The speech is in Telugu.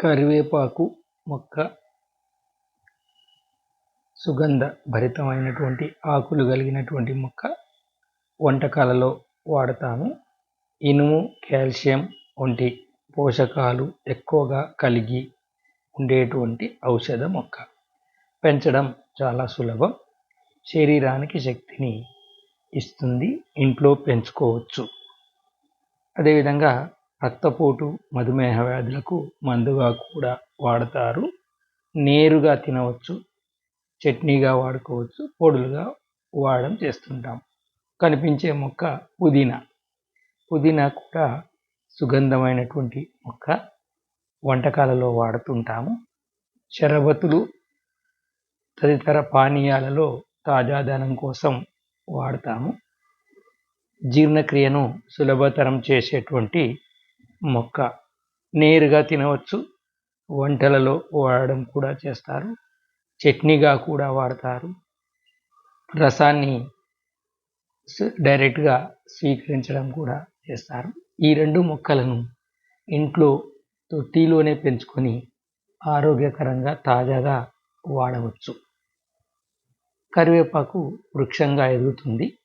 కరివేపాకు మొక్క సుగంధ భరితమైనటువంటి ఆకులు కలిగినటువంటి మొక్క వంటకాలలో వాడతాము. ఇనుము కాల్షియం వంటి పోషకాలు ఎక్కువగా కలిగి ఉండేటువంటి ఔషధ మొక్క. పెంచడం చాలా సులభం. శరీరానికి శక్తిని ఇస్తుంది. ఇంట్లో పెంచుకోవచ్చు. అదేవిధంగా రక్తపోటు మధుమేహ వ్యాధులకు మందుగా కూడా వాడతారు. నేరుగా తినవచ్చు చట్నీగా వాడుకోవచ్చు పొడులుగా వాడడం చేస్తుంటాం. కనిపించే మొక్క పుదీనా. పుదీనా కూడా సుగంధమైనటువంటి మొక్క వంటకాలలో వాడుతుంటాము. షరబతులు తదితర పానీయాలలో తాజాదనం కోసం వాడతాము. జీర్ణక్రియను సులభతరం చేసేటువంటి మొక్క నేరుగా తినవచ్చు. వంటలలో వాడడం కూడా చేస్తారు. చట్నీగా కూడా వాడతారు. రసాన్ని డైరెక్ట్గా స్వీకరించడం కూడా చేస్తారు. ఈ రెండు మొక్కలను ఇంట్లో తొట్టిలోనే పెంచుకొని ఆరోగ్యకరంగా తాజాగా వాడవచ్చు. కరివేపాకు వృక్షంగా ఎదుగుతుంది.